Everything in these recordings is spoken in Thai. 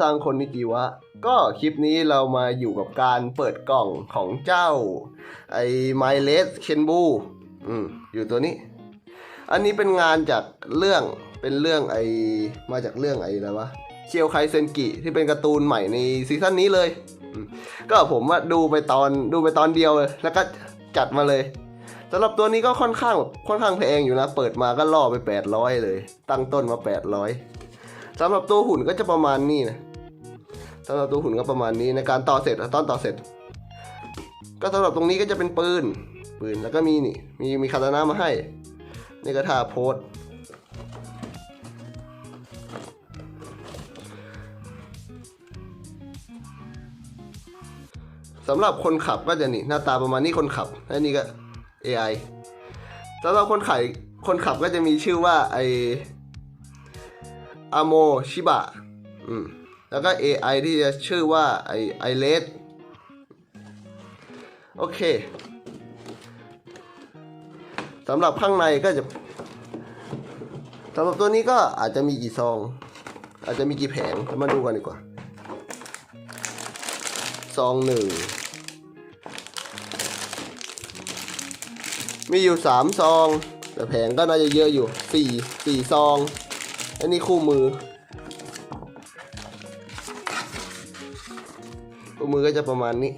ซังคนนิจิวะ ก็คลิปนี้เรามาอยู่กับการเปิดกล่องของเจ้า ไอ้ไมเลสเคนบูอืมอยู่ตัวนี้ อันนี้เป็นงานจากเรื่องเป็นเรื่องไอมาจากเรื่องไออะไรวะเชียวไคเซนกิที่เป็นการ์ตูนใหม่ในซีซั่นนี้เลย ก็ผมว่าดูไปตอนดูไปตอนเดียวเลยแล้วก็จัดมาเลยสำหรับตัวนี้ก็ค่อนข้างแบบค่อนข้างแพงอยู่นะ เปิดมาก็ล่อไป 800 เลย ตั้งต้นมา 800สำหรับตัวหุ่นก็จะประมาณนี้นะ สำหรับตัวหุ่นก็ประมาณนี้ในการต่อเสร็จตอนต่อเสร็จ ก็สำหรับตรงนี้ก็จะเป็นปืนปืนแล้วก็มีนี่มีมีคาตานะมาให้นี่ก็ท่าโพสสำหรับคนขับก็จะนี่หน้าตาประมาณนี้คนขับและนี่ก็ AI สำหรับคนขายคนขับก็จะมีชื่อว่าไออาโมชิบะ อืม แล้วก็ AI ที่จะชื่อว่าไอไอเลสโอเคสำหรับข้างในก็จะสำหรับตัวนี้ก็อาจจะมีกี่ซอง อาจจะมีกี่แผงมาดูกันดีกว่า ซองหนึ่งมีอยู่สามซอง แต่แผงก็น่าจะเยอะอยู่สี่สี่ซอง อันนี้คู่มือ คู่มือก็จะประมาณนี้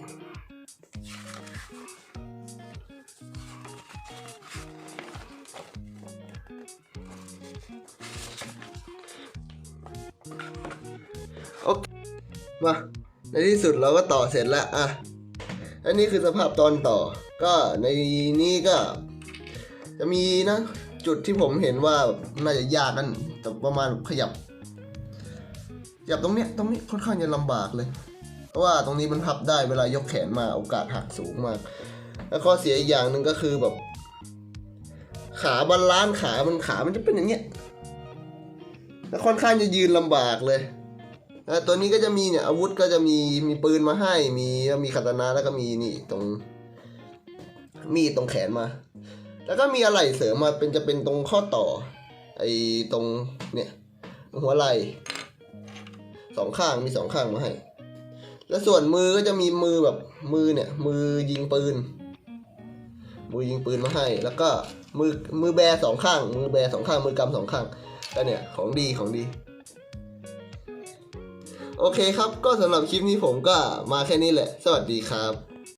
โอเค มา ในที่สุดเราก็ต่อเสร็จแล้ว อะ อันนี้คือสภาพตอนต่อ ก็ในนี้ก็ จะมีนะ จุดที่ผมเห็นว่าน่าจะยากกันแต่ประมาณขยับ ขยับตรงเนี้ยตรงนี้ค่อนข้างจะลำบากเลย เพราะว่าตรงนี้มันพับได้เวลายกแขนมาโอกาสหักสูงมาก แล้วข้อเสียอีกอย่างหนึ่งก็คือแบบ ขาบาลานขามันขามันจะเป็นอย่างเงี้ยแล้วค่อนข้างจะยืนลำบากเลยแล้วตัวนี้ก็จะมีเนี่ยอาวุธก็จะมีมีปืนมาให้ มีมีคาตานะแล้วก็มีนี่ตรงมีตรงแขนมา แล้วก็มีอะไรเสริมมาเป็นจะเป็นตรงข้อต่อ ไอ้ตรงเนี่ยหัวไหล่ สองข้างมีสองข้างมาให้ แล้วส่วนมือก็จะมีมือแบบมือเนี่ย มือยิงปืน มือยิงปืนมาให้ แล้วก็มือมือแบสองข้าง มือแบสองข้างมือกำสองข้างก็เนี่ยของดีของดี โอเคครับก็สำหรับคลิปนี้ผมก็มาแค่นี้แหละ สวัสดีครับ